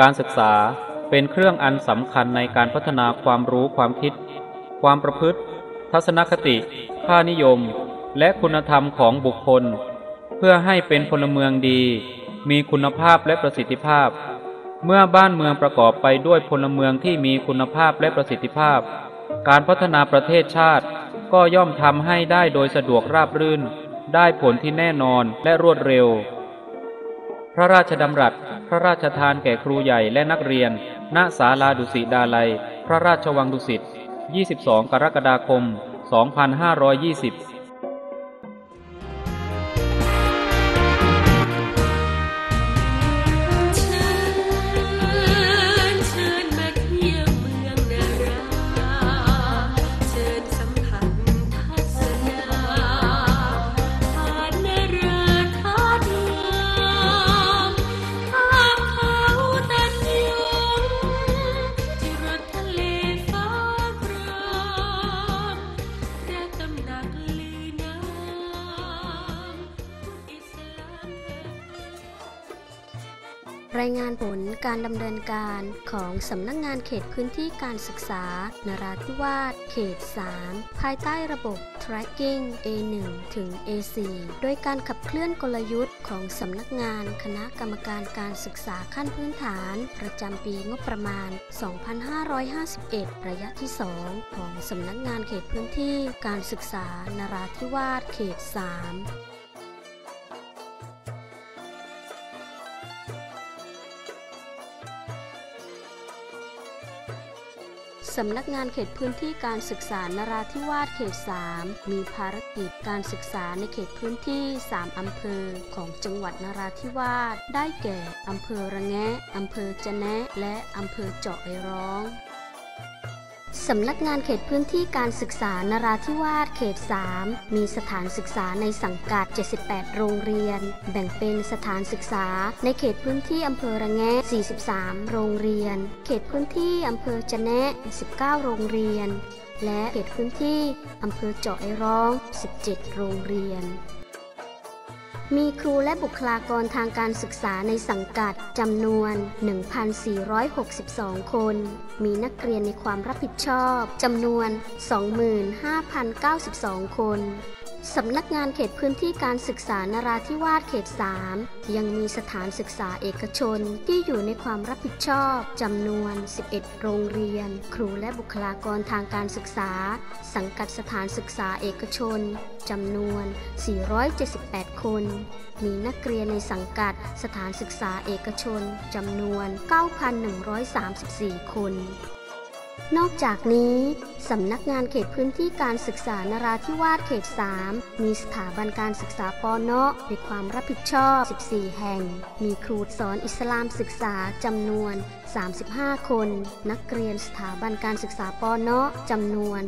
การศึกษาเป็นเครื่องอันสำคัญในการพัฒนาความรู้ความคิด ความประพฤติ ทัศนคติ ค่านิยม และคุณธรรมของบุคคล เพื่อให้เป็นพลเมืองดี มีคุณภาพและประสิทธิภาพ เมื่อบ้านเมืองประกอบไปด้วยพลเมืองที่มีคุณภาพและประสิทธิภาพ การพัฒนาประเทศชาติ ก็ย่อมทำให้ได้โดยสะดวกราบรื่น ได้ผลที่แน่นอนและรวดเร็ว พระราชดำรัส พระราชทานแก่ครูใหญ่และนักเรียน ณ ศาลาดุสิดาลัย พระราชวังดุสิต 22 กรกฎาคม 2520 การดำเนินการของสำนักงงานเขตพื้นที่การศึกษา นราธิวาส เขต 3 ภายใต้ระบบ tracking A1 ถึง A4 โดยการขับเคลื่อนกลยุทธ์ของสำนักงานคณะกรรมการการศึกษาขั้นพื้นฐาน ประจำปีงบประมาณ 2551 ระยะที่ 2 ของสำนักงานเขตพื้นที่การศึกษา นราธิวาส เขต 3ำนักงานเขตพื้นที่การศึกษานราธิวาสเขต 3 มีภารกิจการศึกษาในเขตพื้นที่ 3 อำเภอของจังหวัดนราธิวาส ได้แก่ อำเภอระแงะ อำเภอจะแนะ และอำเภอเจาะไอร้อง สำนักงานเขตพื้นที่การศึกษานราธิวาสเขต 3 มีสถานศึกษาในสังกัด 78 โรงเรียน แบ่งเป็นสถานศึกษาในเขตพื้นที่อำเภอระแงะ 43 โรงเรียน เขตพื้นที่อำเภอจะแนะ 19 โรงเรียน และเขตพื้นที่อำเภอเจาะไอร้อง 17 โรงเรียน มีครูและบุคลากรทางการศึกษาในสังกัดจำนวน 1,462 คน มีนักเรียนในความรับผิดชอบจำนวน 25,092 คน สำนักงานเขตพื้นที่การศึกษานราธิวาสเขต 3 ยังมีสถานศึกษาเอกชนที่อยู่ในความรับผิดชอบจำนวน 11 โรงเรียน ครูและบุคลากรทางการศึกษา สังกัดสถานศึกษาเอกชนจำนวน 478 คน มีนักเรียนในสังกัดสถานศึกษาเอกชนจำนวน 9,134 คน นอกจากนี้ สำนักงานเขตพื้นที่การศึกษานราธิวาสเขต 3 มีสถาบันการศึกษาปอนอในความรับผิดชอบ 14 แห่ง มีครูสอนอิสลามศึกษาจำนวน 35 คน นักเรียนสถาบันการศึกษาปอนอจำนวน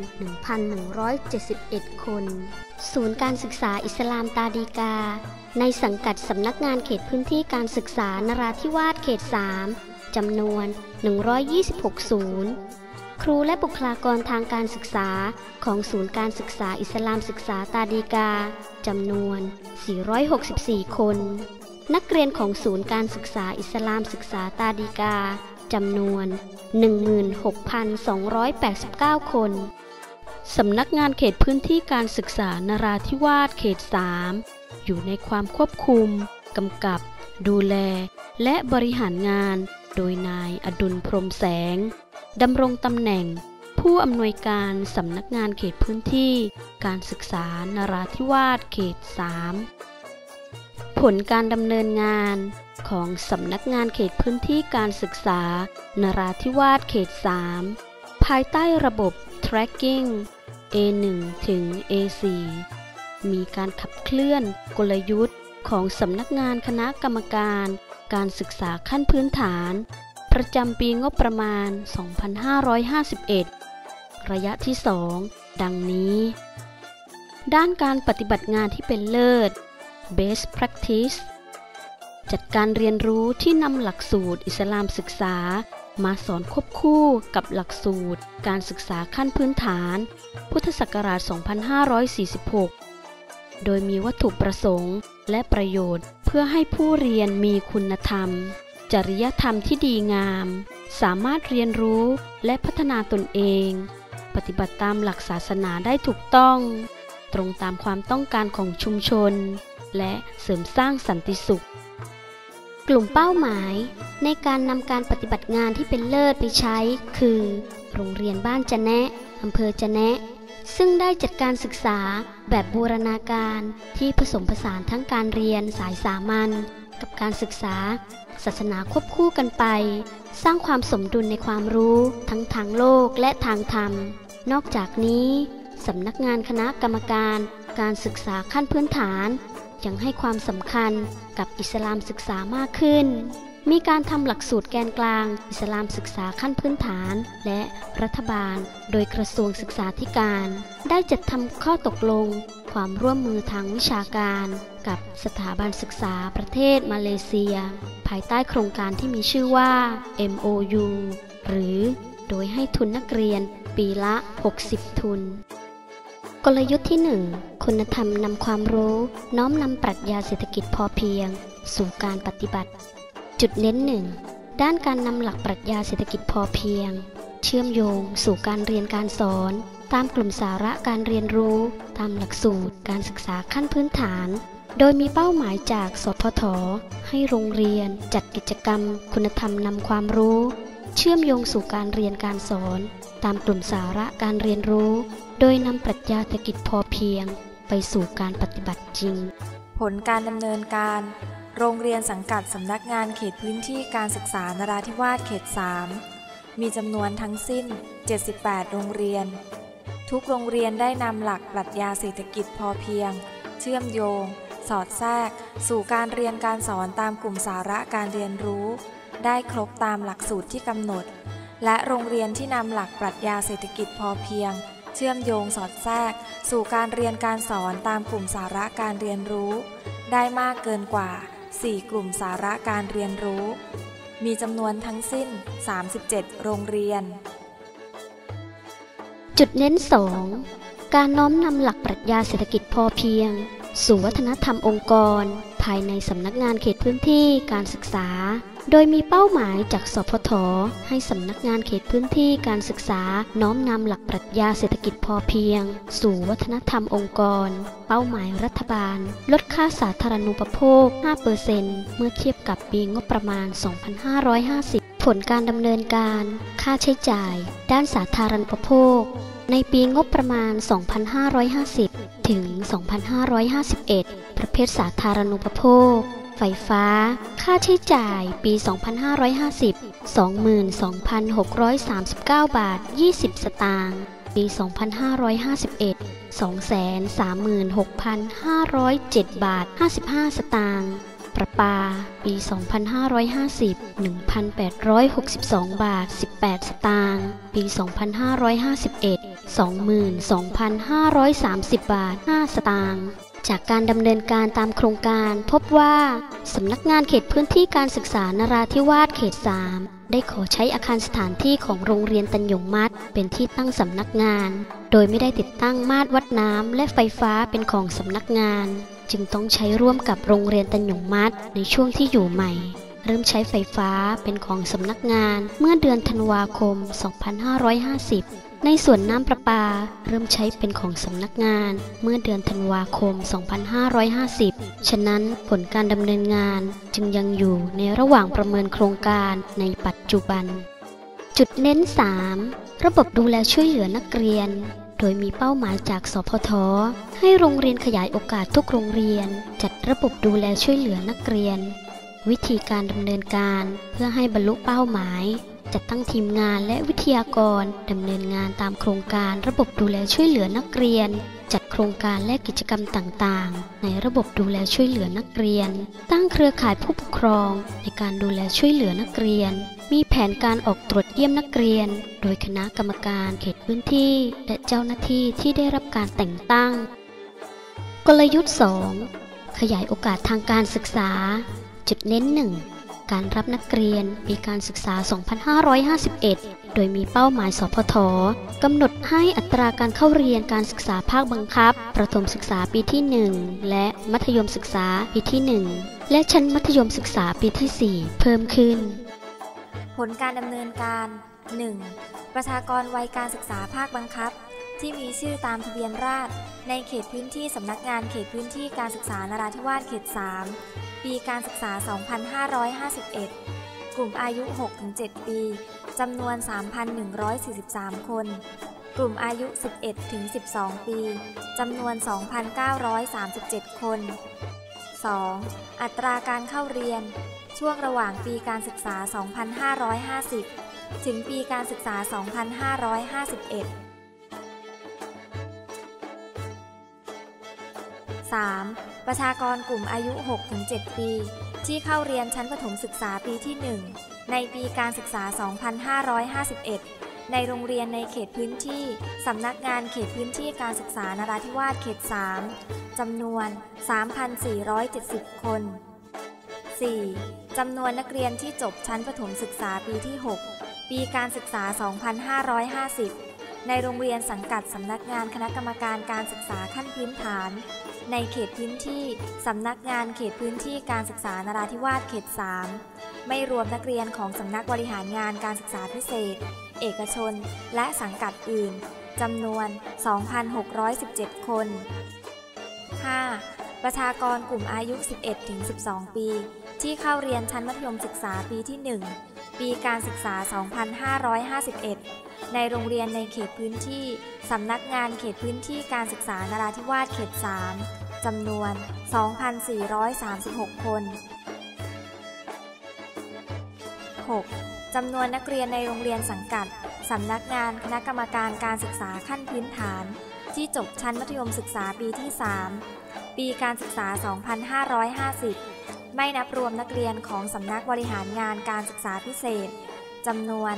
1,171 คน ศูนย์การศึกษาอิสลามตาดีกา ในสังกัดสำนักงานเขตพื้นที่การศึกษานราธิวาสเขต 3จำนวน 126 ศูนย์ ครูและบุคลากรทางการศึกษาของศูนย์การศึกษาอิสลามศึกษาตาดีกาจำนวน 464 คน นักเรียนของศูนย์การศึกษาอิสลามศึกษาตาดีกาจำนวน 16,289 คน สำนักงานเขตพื้นที่การศึกษานราธิวาสเขต 3 อยู่ในความควบคุม กำกับ ดูแล และบริหารงาน โดยนายอดุลพรมแสง ดำรงตำแหน่ง ผู้อำนวยการสำนักงานเขตพื้นที่ การศึกษานราธิวาสเขต 3 ผลการดำเนินงานของสำนักงานเขตพื้นที่การศึกษานราธิวาสเขต 3 ภายใต้ระบบ tracking A1 ถึง A4 มีการขับเคลื่อนกลยุทธ์ของสำนักงานคณะกรรมการ การศึกษาขั้นพื้นฐาน ประจำปีงบประมาณ 2551 ระยะที่ 2 ดังนี้ ด้านการปฏิบัติงานที่เป็นเลิศ Best Practice จัดการเรียนรู้ที่นำหลักสูตรอิสลามศึกษา มาสอนควบคู่กับหลักสูตร การศึกษาขั้นพื้นฐาน พุทธศักราช 2546 โดยมีวัตถุประสงค์และประโยชน์เพื่อให้ผู้เรียนมีคุณธรรม จริยธรรมที่ดีงาม สามารถเรียนรู้และพัฒนาตนเอง ปฏิบัติตามหลักศาสนาได้ถูกต้อง ตรงตามความต้องการของชุมชน และเสริมสร้างสันติสุข กลุ่มเป้าหมายในการนำการปฏิบัติงานที่เป็นเลิศไปใช้ คือ โรงเรียนบ้านจะแนะอำเภอจะแนะซึ่งได้จัดการศึกษาแบบบูรณาการที่ผสมผสานทั้งการเรียนสายสามัญ กับการศึกษา ศาสนาควบคู่กันไป สร้างความสมดุลในความรู้ทั้งทางโลกและทางธรรม นอกจากนี้สำนักงานคณะกรรมการ การศึกษาขั้นพื้นฐาน ยังให้ความสำคัญกับอิสลามศึกษามากขึ้น มีการทำหลักสูตรแกนกลาง อิสลามศึกษาขั้นพื้นฐาน และรัฐบาล โดยกระทรวงศึกษาธิการ ได้จัดทำข้อตกลง ความร่วมมือทางวิชาการ กับสถาบันศึกษาประเทศมาเลเซีย ภายใต้โครงการที่มีชื่อว่า MOU หรือโดยให้ทุนนักเรียนปีละ 60 ทุน กลยุทธ์ที่ 1 คุณธรรมนำความรู้ น้อมนำปรัชญาเศรษฐกิจพอเพียง สู่การปฏิบัติ จุดเน้นหนึ่งด้านการนำหลักปรัชญาเศรษฐกิจพอเพียง เชื่อมโยง สู่การเรียนการสอน ตามกลุ่มสาระการเรียนรู้ ตามหลักสูตร การศึกษาขั้นพื้นฐาน โดยมีเป้าหมายจากสพทให้โรงเรียน จัดกิจกรรม คุณธรรมนำความรู้ เชื่อมโยงสู่การเรียนการสอน ตามกลุ่มสาระการเรียนรู้ โดยนำปรัชญาเศรษฐกิจพอเพียง ไปสู่การปฏิบัติจริง ผลการดำเนินการ โรงเรียนสังกัดสำนักงานเขตพื้นที่การศึกษานราธิวาสเขต 3 มีจำนวนทั้งสิ้น 78 โรงเรียน ทุกโรงเรียนได้นำหลักปรัชญาเศรษฐกิจพอเพียง เชื่อมโยง สอดแทรก สู่การเรียนการสอนตามกลุ่มสาระการเรียนรู้ ได้ครบตามหลักสูตรที่กำหนด และโรงเรียนที่นำหลักปรัชญาเศรษฐกิจพอเพียง เชื่อมโยงสอดแทรก สู่การเรียนการสอนตามกลุ่มสาระการเรียนรู้ ได้มากเกินกว่า 4 กลุ่มสาระการเรียนรู้ มีจำนวนทั้งสิ้น 37 โรงเรียน จุดเน้น 2 การน้อมนำหลักปรัชญาเศรษฐกิจพอเพียง สู่วัฒนธรรมองค์กร ภายในสำนักงานเขตพื้นที่การศึกษา โดยมีเป้าหมายจากสพท ให้สำนักงานเขตพื้นที่การศึกษา น้อมนำหลักปรัชญาเศรษฐกิจพอเพียง สู่วัฒนธรรมองค์กร เป้าหมายรัฐบาล ลดค่าสาธารณูปโภค 5%เมื่อเทียบกับปีงบประมาณ 2550 ผลการดำเนินการ ค่าใช้จ่าย ด้านสาธารณูปโภค ในปีงบประมาณ 2550 ถึง 2551 ประเภทสาธารณูปโภค ไฟฟ้า ค่าใช้จ่ายปี 2550 22,639 บาท 20 สตางค์ ปี 2551 236,507 บาท 55 สตางค์ ประปา ปี 2550 1,862 บาท 18 สตางค์ ปี 2551 22,530 บาท 5 สตางค์จากการดำเนินการตามโครงการพบว่า สำนักงานเขตพื้นที่การศึกษานราธิวาสเขต 3 ได้ขอใช้อาคารสถานที่ของโรงเรียนตันยงมัดเป็นที่ตั้งสำนักงาน โดยไม่ได้ติดตั้งมาตรวัดน้ำและไฟฟ้าเป็นของสำนักงาน จึงต้องใช้ร่วมกับโรงเรียนตันหยงมัดในช่วงที่อยู่ใหม่ เริ่มใช้ไฟฟ้าเป็นของสำนักงานเมื่อเดือนธันวาคม 2550 ในส่วนน้ำประปา เริ่มใช้เป็นของสำนักงานเมื่อเดือนธันวาคม 2550 ฉะนั้นผลการดำเนินงานจึงยังอยู่ในระหว่างประเมินโครงการในปัจจุบัน จุดเน้น 3 ระบบดูแลช่วยเหลือนักเรียน โดยมีเป้าหมายจากสพท ให้โรงเรียนขยายโอกาสทุกโรงเรียน จัดระบบดูแลช่วยเหลือนักเรียน วิธีการดำเนินการเพื่อให้บรรลุเป้าหมาย จัดตั้งทีมงานและวิทยากรดำเนินงานตามโครงการระบบดูแลช่วยเหลือนักเรียน จัดโครงการและกิจกรรมต่างๆ ในระบบดูแลช่วยเหลือนักเรียน ตั้งเครือข่ายผู้ปกครองในการดูแลช่วยเหลือนักเรียน มีแผนการออกตรวจเยี่ยมนักเรียน โดยคณะกรรมการเขตพื้นที่ และเจ้าหน้าที่ที่ได้รับการแต่งตั้ง กลยุทธ์ 2 ขยายโอกาสทางการศึกษา จุดเน้นหนึ่งการรับนักเรียนปีการศึกษา 2551 โดยมีเป้าหมาย สพทกำหนดให้อัตราการเข้าเรียนการศึกษาภาคบังคับ ประถมศึกษาปีที่ 1 และมัธยมศึกษาปีที่ 1 และชั้นมัธยมศึกษาปีที่ 4 เพิ่มขึ้น ผลการดำเนินการ 1. ประชากรวัยการศึกษาภาคบังคับ ที่มีชื่อตามทะเบียนราษฎรในเขตพื้นที่สำนักงานเขตพื้นที่การศึกษานราธิวาสเขต 3 ปีการศึกษา 2551 กลุ่มอายุ 6-7 ปีจำนวน 3,143 คน กลุ่มอายุ 11-12 ปีจำนวน 2,937 คน 2. อัตราการเข้าเรียน ช่วงระหว่างปีการศึกษา 2550 ถึงปีการศึกษา 2551 3. ประชากรกลุ่มอายุ 6-7 ปี ที่เข้าเรียนชั้นประถมศึกษาปีที่ 1 ในปีการศึกษา 2551 ในโรงเรียนในเขตพื้นที่ สำนักงานเขตพื้นที่การศึกษานราธิวาสเขต 3 จำนวน 3,470 คน 4. จำนวนนักเรียนที่จบชั้นประถมศึกษาปีที่ 6 ปีการศึกษา 2550 ในโรงเรียนสังกัดสำนักงานคณะกรรมการการศึกษาขั้นพื้นฐาน ในเขตพื้นที่สำนักงานเขตพื้นที่การศึกษานราธิวาสเขต 3 ไม่รวมนักเรียนของสำนักบริหารงานการศึกษาพิเศษ เอกชน และสังกัดอื่นจำนวน 2,617 คน 5. ประชากรกลุ่มอายุ 11-12 ปี ที่เข้าเรียนชั้นมัธยมศึกษาปีที่ 1 ปีการศึกษา 2551 ในโรงเรียนในเขตพื้นที่ สำนักงานเขตพื้นที่การศึกษานราธิวาสเขต 3 จำนวน 2,436 คน 6. จำนวนนักเรียนในโรงเรียนสังกัด สำนักงานคณะกรรมการการศึกษาขั้นพื้นฐาน ที่จบชั้นมัธยมศึกษาปีที่ 3 ปีการศึกษา 2550 ไม่นับรวมนักเรียนของสำนักบริหารงานการศึกษาพิเศษจำนวน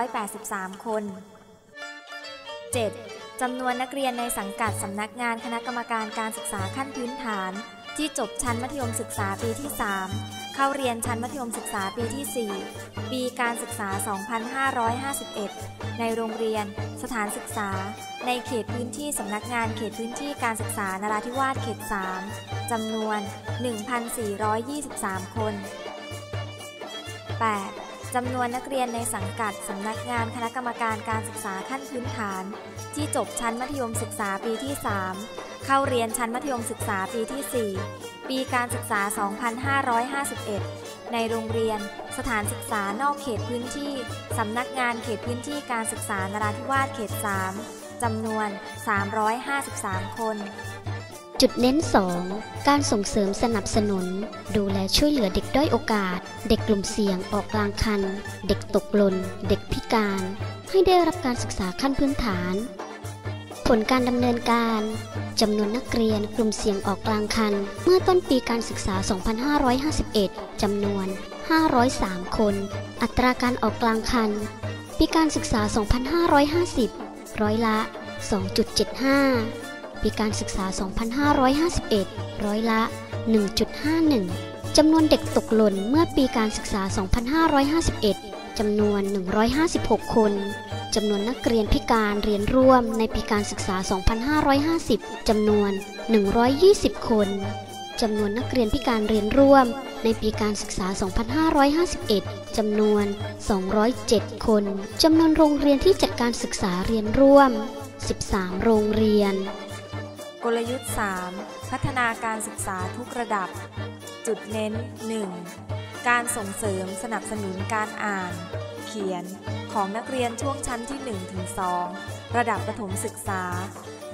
383 คน 7. จำนวนนักเรียนในสังกัดสำนักงานคณะกรรมการการศึกษาขั้นพื้นฐาน ที่จบชั้นมัธยมศึกษาปีที่ 3 เข้าเรียนชั้นมัธยมศึกษาปีที่ 4 ปีการศึกษา 2551 ในโรงเรียน สถานศึกษา ในเขตพื้นที่สำนักงานเขตพื้นที่การศึกษานราธิวาสเขต 3จำนวน 1,423 คน 8. จำนวนนักเรียนในสังกัดสำนักงานคณะกรรมการการศึกษาขั้นพื้นฐาน ที่จบชั้นมัธยมศึกษาปีที่ 3 เข้าเรียนชั้นมัธยมศึกษาปีที่ 4 ปีการศึกษา 2551 ในโรงเรียน สถานศึกษานอกเขตพื้นที่ สำนักงานเขตพื้นที่การศึกษานราธิวาสเขต 3 จำนวน 353 คน จุดเน้น 2 การส่งเสริมสนับสนุน ดูแลช่วยเหลือเด็กด้อยโอกาส เด็กกลุ่มเสี่ยงออกกลางคัน เด็กตกหล่น เด็กพิการ ให้ได้รับการศึกษาขั้นพื้นฐาน ลการดำเนินการจำนวนนักเรียนกลุ่มเสี่ยงออกกลางคัน เมื่อต้นปีการศึกษา 2551 จำนวน 503 คน อัตราการออกกลางคัน ปีการศึกษา 2550 ร้อยละ 2.75 ปีการศึกษา 2551 ร้อยละ 1.51 จำนวนเด็กตกหล่นเมื่อปีการศึกษา 2551 จำนวน 156 คน จำนวนนักเรียนพิการเรียนร่วมในปีการศึกษา 2550 จำนวน 120 คน จำนวนนักเรียนพิการเรียนร่วมในปีการศึกษา 2551 จำนวน 207 คน จำนวนโรงเรียนที่จัดการศึกษาเรียนร่วม 13 โรงเรียน กลยุทธ์ 3 พัฒนาการศึกษาทุกระดับ จุดเน้น 1. การส่งเสริมสนับสนุนการอ่าน ขียนของนักเรียนช่วงชั้นที่ 1-2 ระดับประถมศึกษา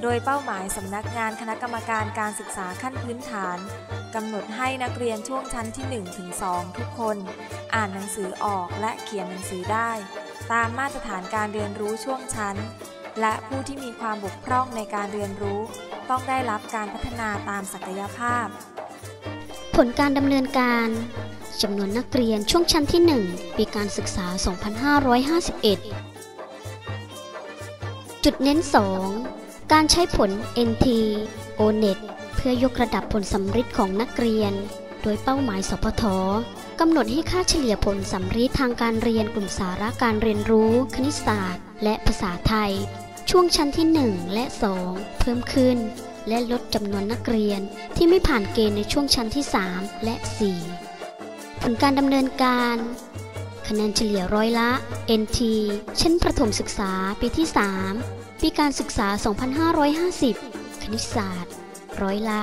โดยเป้าหมายสำนักงานคณะกรรมการการศึกษาขั้นพื้นฐานกำหนดให้นักเรียนช่วงชั้นที่ 1-2 ทุกคน อ่านหนังสือออกและเขียนหนังสือได้ ตามมาตรฐานการเรียนรู้ช่วงชั้น และผู้ที่มีความบกพร่องในการเรียนรู้ ต้องได้รับการพัฒนาตามศักยภาพ ผลการดำเนินการ จำนวนนักเรียนช่วงชั้นที่ 1 ปีการศึกษา 2551 จุดเน้น 2 การใช้ผล NT ONET เพื่อยกระดับผลสำฤทธิ์ของนักเรียน โดยเป้าหมายสพทกำหนดให้ค่าเฉลี่ยผลสัมฤทธิ์ทางการเรียนกลุ่มสาระการเรียนรู้ คณิตศาสตร์ และภาษาไทย ช่วงชั้นที่ 1 และ 2 เพิ่มขึ้นและลดจำนวนนักเรียนที่ไม่ผ่านเกณฑ์ในช่วงชั้นที่ 3 และ 4 ผลการดำเนินการ คะแนนเฉลี่ยร้อยละ NT ชั้นประถมศึกษาปีที่ 3 ปีการศึกษา 2550 คณิตศาสตร์ ร้อยละ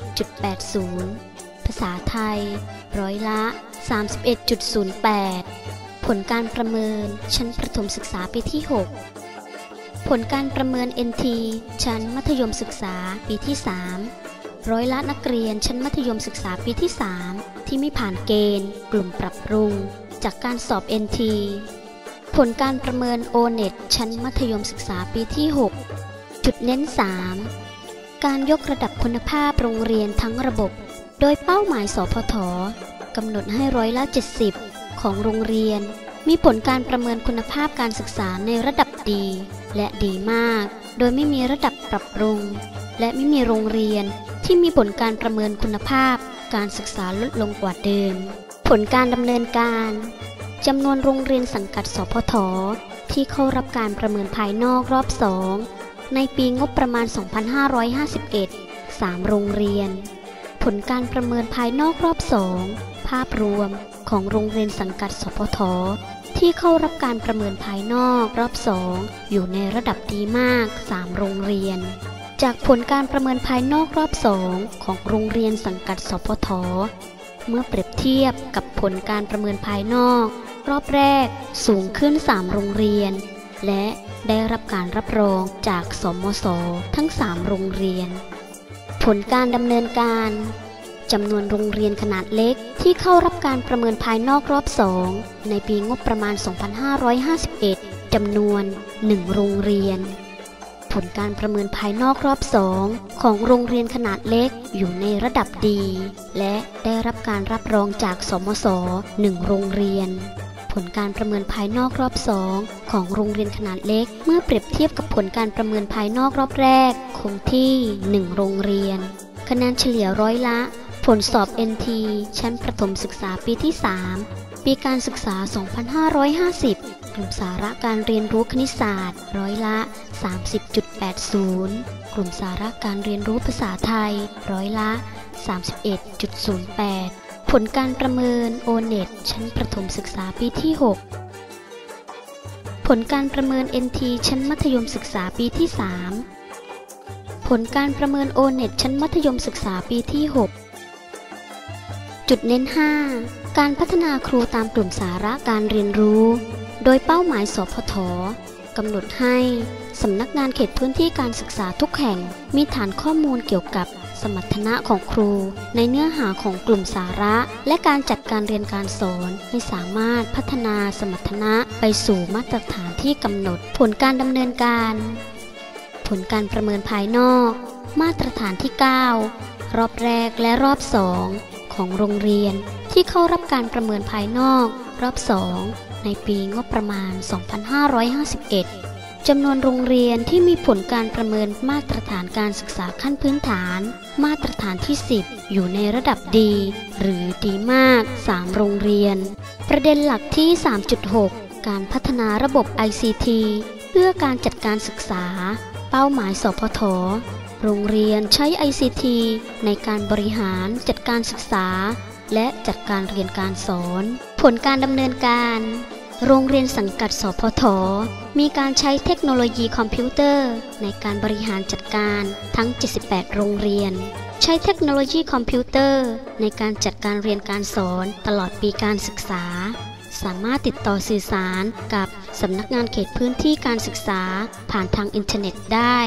30.80 ภาษาไทย ร้อยละ 31.08 ผลการประเมินชั้นประถมศึกษาปีที่ 6 ผลการประเมิน NT ชั้นมัธยมศึกษาปีที่ 3 ร้อยละนักเรียนชั้นมัธยมศึกษาปีที่ 3 ที่ไม่ผ่านเกณฑ์ กลุ่มปรับปรุง จากการสอบ NT ผลการประเมิน O-NET ชั้นมัธยมศึกษาปีที่ 6 จุดเน้น 3 การยกระดับคุณภาพโรงเรียนทั้งระบบ โดยเป้าหมายสพทกำหนดให้ร้อยละ 70 ของโรงเรียน มีผลการประเมินคุณภาพการศึกษาในระดับดี และดีมาก โดยไม่มีระดับปรับปรุง และไม่มีโรงเรียน ที่มีผลการประเมินคุณภาพ การศึกษาลดลงกว่าเดิม ผลการดำเนินการจำนวนโรงเรียนสังกัดสพทที่เข้ารับการประเมินภายนอกรอบสองในปีงบประมาณ 2551 3 โรงเรียน ผลการประเมินภายนอกรอบสองภาพรวมของโรงเรียนสังกัดสพทที่เข้ารับการประเมินภายนอกรอบสองอยู่ในระดับดีมาก 3 โรงเรียน จากผลการประเมินภายนอกรอบสองของโรงเรียนสังกัดสพท เมื่อเปรียบเทียบกับผลการประเมินภายนอก รอบแรกสูงขึ้น 3 โรงเรียน และได้รับการรับรองจากสมศทั้ง 3 โรงเรียน ผลการดำเนินการจำนวนโรงเรียนขนาดเล็กที่เข้ารับการประเมินภายนอกรอบสองในปีงบประมาณ 2551จำนวน 1 โรงเรียน ผลการประเมินภายนอกรอบสองของโรงเรียนขนาดเล็กอยู่ในระดับดี และได้รับการรับรองจากสมศ1โรงเรียน ผลการประเมินภายนอกรอบสองของโรงเรียนขนาดเล็ก เมื่อเปรียบเทียบกับผลการประเมินภายนอกรอบแรก คงที่ 1 โรงเรียน คะแนนเฉลี่ยร้อยละ ผลสอบ NT ชั้นประถมศึกษาปีที่ 3 ปีการศึกษา 2550 กลุ่มสาระการเรียนรู้คณิตศาสตร์ ร้อยละ 30.80 กลุ่มสาระการเรียนรู้ภาษาไทย ร้อยละ 31.08 ผลการประเมิน O-NET ชั้นประถมศึกษาปีที่ 6 ผลการประเมิน NT ชั้นมัธยมศึกษาปีที่ 3 ผลการประเมิน O-NET ชั้นมัธยมศึกษาปีที่ 6จุดเน้น 5 การพัฒนาครูตามกลุ่มสาระการเรียนรู้ โดยเป้าหมายสพทกำหนดให้สำนักงานเขตพื้นที่การศึกษาทุกแห่ง มีฐานข้อมูลเกี่ยวกับสมรรถนะของครู ในเนื้อหาของกลุ่มสาระ และการจัดการเรียนการสอน ให้สามารถพัฒนาสมรรถนะไปสู่มาตรฐานที่กำหนด ผลการดำเนินการ ผลการประเมินภายนอก มาตรฐานที่ 9 รอบแรกและรอบสองของโรงเรียนที่เข้ารับการประเมินภายนอก รอบสอง ในปีงบประมาณ 2551 จำนวนโรงเรียนที่มีผลการประเมินมาตรฐานการศึกษาขั้นพื้นฐาน มาตรฐานที่ 10 อยู่ในระดับดี หรือดีมาก 3 โรงเรียน ประเด็นหลักที่ 3.6 การพัฒนาระบบ ICT เพื่อการจัดการศึกษา เป้าหมาย สพทโรงเรียนใช้ ICT ในการบริหารจัดการศึกษา และจัดการเรียนการสอน ผลการดำเนินการ โรงเรียนสังกัดสพท มีการใช้เทคโนโลยีคอมพิวเตอร์ ในการบริหารจัดการทั้ง 78 โรงเรียน ใช้เทคโนโลยีคอมพิวเตอร์ ในการจัดการเรียนการสอนตลอดปีการศึกษา สามารถติดต่อสื่อสารกับสำนักงานเขตพื้นที่การศึกษาผ่านทางอินเทอร์เน็ตได้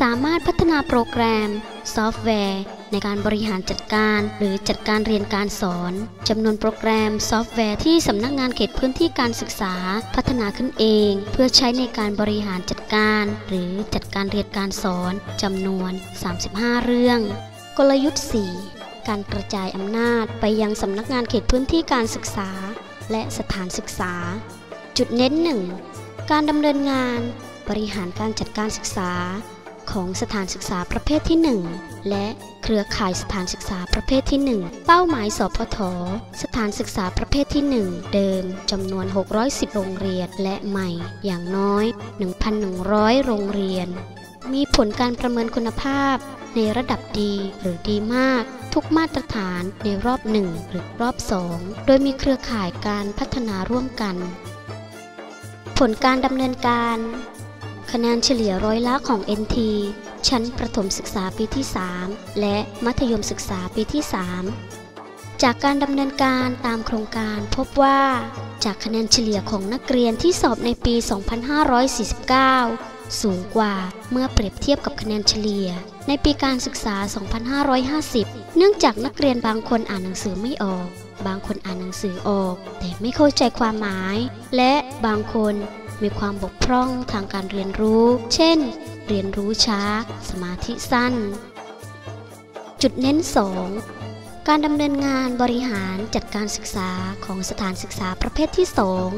สามารถพัฒนาโปรแกรม ซอฟต์แวร์ ในการบริหารจัดการ หรือจัดการเรียนการสอนจำนวนโปรแกรมซอฟต์แวร์ที่สำนักงานเขตพื้นที่การศึกษา พัฒนาขึ้นเอง เพื่อใช้ในการบริหารจัดการ หรือจัดการเรียนการสอนจำนวน 35 เรื่อง กลยุทธ์ 4 การกระจายอำนาจไปยังสำนักงานเขตพื้นที่การศึกษา และสถานศึกษา จุดเน้นหนึ่งการดำเนินงาน บริหารการจัดการศึกษา ของสถานศึกษาประเภทที่ 1 และเครือข่ายสถานศึกษาประเภทที่ 1 เป้าหมายสพท สถานศึกษาประเภทที่ 1 เดิมจำนวน 610 โรงเรียน และใหม่อย่างน้อย 1,100 โรงเรียน มีผลการประเมินคุณภาพในระดับดีหรือดีมาก ทุกมาตรฐานในรอบ 1 หรือรอบ 2 โดยมีเครือข่ายการพัฒนาร่วมกัน ผลการดำเนินการ คะแนนเฉลี่ยร้อยละของ NT ชั้นประถมศึกษาปีที่ 3 และมัธยมศึกษาปีที่ 3 จากการดำเนินการตามโครงการพบว่า จากคะแนนเฉลี่ยของนักเรียนที่สอบในปี 2549 สูงกว่าเมื่อเปรียบเทียบกับคะแนนเฉลี่ย ในปีการศึกษา 2550 เนื่องจากนักเรียนบางคนอ่านหนังสือไม่ออก บางคนอ่านหนังสือออก แต่ไม่เข้าใจความหมาย และบางคน มีความบกพร่องทางการเรียนรู้ เช่น เรียนรู้ช้า สมาธิสั้น จุดเน้น 2 การดำเนินงานบริหารจัดการศึกษาของสถานศึกษาประเภทที่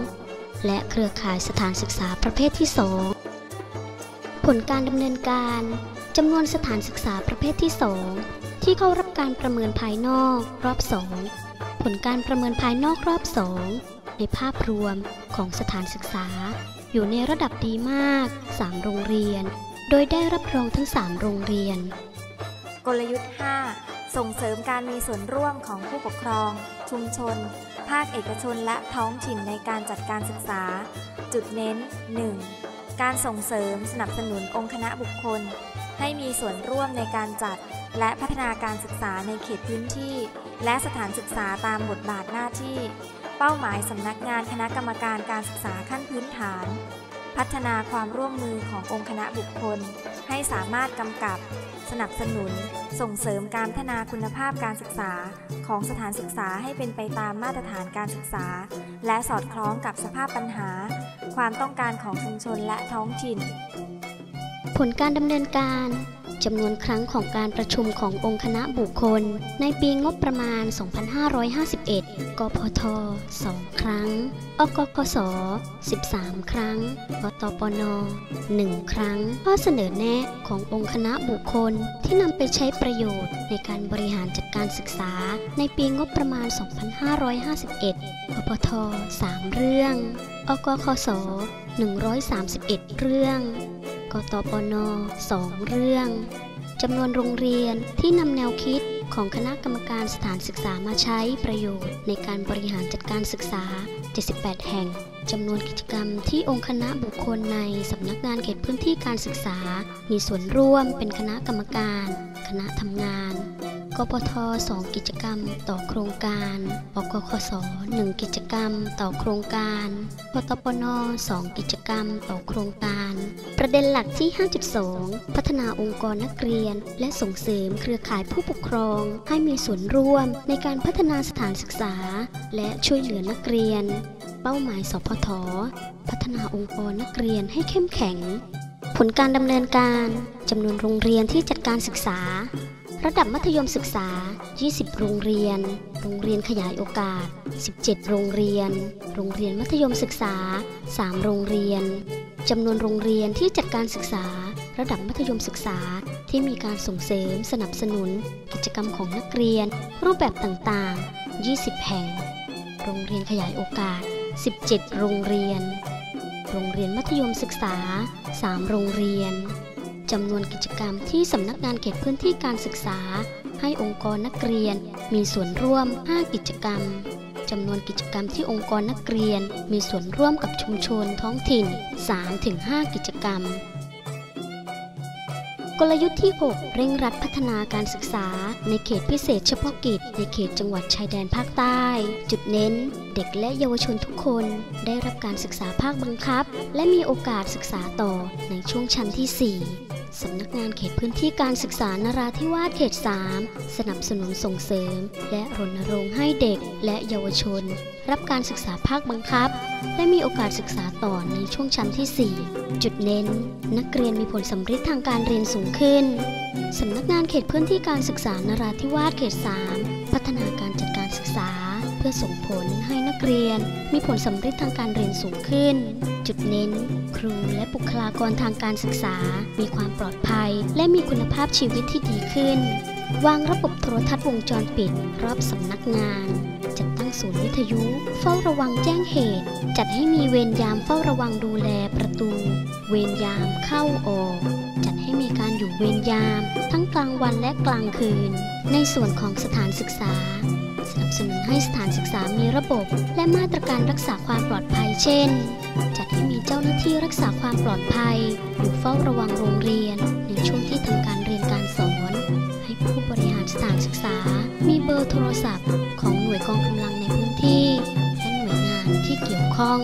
2 และเครือข่ายสถานศึกษาประเภทที่ 2 ผลการดำเนินการจำนวนสถานศึกษาประเภทที่ 2 ที่เข้ารับการประเมินภายนอกรอบ 2 ผลการประเมินภายนอกรอบ 2 ในภาพรวมของสถานศึกษา อยู่ในระดับดีมาก 3 โรงเรียน โดยได้รับรองทั้ง 3 โรงเรียน กลยุทธ์ 5 ส่งเสริมการมีส่วนร่วมของผู้ปกครอง ชุมชน ภาคเอกชนและท้องถิ่นในการจัดการศึกษา จุดเน้น 1. การส่งเสริมสนับสนุนองค์คณะบุคคล ให้มีส่วนร่วมในการจัดและพัฒนาการศึกษาในเขตพื้นที่ และสถานศึกษาตามบทบาทหน้าที่ เป้าหมายสำนักงานคณะกรรมการการศึกษาขั้นพื้นฐาน พัฒนาความร่วมมือขององค์คณะบุคคล ให้สามารถกำกับ สนับสนุน ส่งเสริมการพัฒนาคุณภาพการศึกษา ของสถานศึกษาให้เป็นไปตามมาตรฐานการศึกษา และสอดคล้องกับสภาพปัญหา ความต้องการของชุมชนและท้องถิ่น ผลการดำเนินการจำนวนครั้งของการประชุมขององค์คณะบุคคล ในปีงบประมาณ 2551 กพท 2 ครั้ง อกกส13 ครั้งกตปน 1 ครั้ง ข้อเสนอแนะขององค์คณะบุคคลที่นำไปใช้ประโยชน์ในการบริหารจัดการศึกษา ในปีงบประมาณ 2551 กพท 3 เรื่อง อกคส 131 เรื่องกตปน2เรื่องจำนวนโรงเรียนที่นำแนวคิดของคณะกรรมการสถานศึกษามาใช้ประโยชน์ ในการบริหารจัดการศึกษา 78 แห่งจำนวนกิจกรรมที่องค์คณะบุคคลในสำนักงานเขตพื้นที่การศึกษา มีส่วนร่วมเป็นคณะกรรมการ คณะทำงาน กปท2กิจกรรมต่อโครงการอกคส1กิจกรรมต่อโครงการกตปน2กิจกรรมต่อโครงการ ประเด็นหลักที่ 5.2 พัฒนาองค์กรนักเรียน และส่งเสริมเครือข่ายผู้ปกครอง ให้มีส่วนร่วมในการพัฒนาสถานศึกษา และช่วยเหลือนักเรียน เป้าหมายสพท พัฒนาองค์กรนักเรียนให้เข้มแข็ง ผลการดำเนินการจำนวนโรงเรียนที่จัดการศึกษา ระดับมัธยมศึกษา 20 โรงเรียน โรงเรียนขยายโอกาส 17 โรงเรียน โรงเรียนมัธยมศึกษา 3 โรงเรียน จำนวนโรงเรียนที่จัดการศึกษา ระดับมัธยมศึกษาที่มีการส่งเสริมสนับสนุน กิจกรรมของนักเรียน รูปแบบต่างๆ 20 แห่ง โรงเรียนขยายโอกาส 17 โรงเรียน โรงเรียนมัธยมศึกษา 3 โรงเรียน จำนวนกิจกรรมที่สำนักงานเขตพื้นที่การศึกษา ให้องค์กรนักเรียน มีส่วนร่วม 5 กิจกรรมจำนวนกิจกรรมที่องค์กรนักเรียน มีส่วนร่วมกับชุมชนท้องถิ่น 3-5 กิจกรรม กลยุทธ์ที่ 6 เร่งรัดพัฒนาการศึกษา ในเขตพิเศษเฉพาะกิจ ในเขตจังหวัดชายแดนภาคใต้ จุดเน้น ด็กและเยาวชนทุกคนได้รับการศึกษาภาคบังคับ และมีโอกาสศึกษาต่อในช่วงชั้นที่ 4 สำนักงานเขตพื้นที่การศึกษานราธิวาสเขต 3 สนับสนุนส่งเสริม และรณรงค์ให้เด็กและเยาวชน รับการศึกษาภาคบังคับ และมีโอกาสศึกษาต่อในช่วงชั้นที่ 4 จุดเน้น นักเรียนมีผลสำฤทธิ์ทางการเรียนสูงขึ้น สำนักงานเขตพื้นที่การศึกษานราธิวาสเขต 3 พัฒนาการ พื่อส่งผลให้นักเรียน มีผลสำเร็จทางการเรียนสูงขึ้น จุดเน้น ครูและบุคลากรทางการศึกษา มีความปลอดภัย และมีคุณภาพชีวิตที่ดีขึ้น วางระบบโทรทัศน์วงจรปิด รอบสำนักงาน จัดตั้งศูนย์วิทยุ เฝ้าระวังแจ้งเหตุ จัดให้มีเวรยามเฝ้าระวังดูแลประตู เวรยามเข้าออก จัดให้มีการอยู่เวรยาม ทั้งกลางวันและกลางคืน ในส่วนของสถานศึกษา นับสนุนให้สถานศึกษามีระบบ และมาตรการรักษาความปลอดภัย เช่น จัดให้มีเจ้าหน้าที่รักษาความปลอดภัยอยู่เฝ้าระวังโรงเรียน ในช่วงที่ทำการเรียนการสอน ให้ผู้บริหารสถานศึกษา มีเบอร์โทรศัพท์ ของหน่วยกองกำลังในพื้นที่ และหน่วยงานที่เกี่ยวข้อง